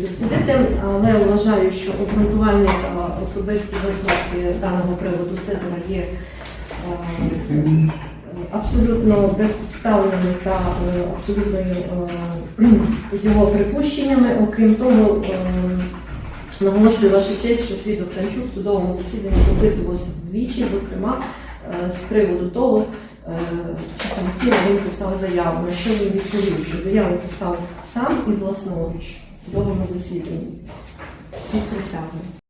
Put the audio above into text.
дослідити, але вважаю, що обґрунтувальні та особисті висновки з даного приводу Сидора є е, абсолютно безпідставними та е, абсолютно е, його припущеннями. Окрім того, е, наголошую ваша честь, що свідок Танчук в судовому засіданні допитувався двічі, зокрема е, з приводу того, е, чи самостійно він писав заяву, на що він відповів, що заяву писав сам і власноруч в судовому засіданні. Під присягою.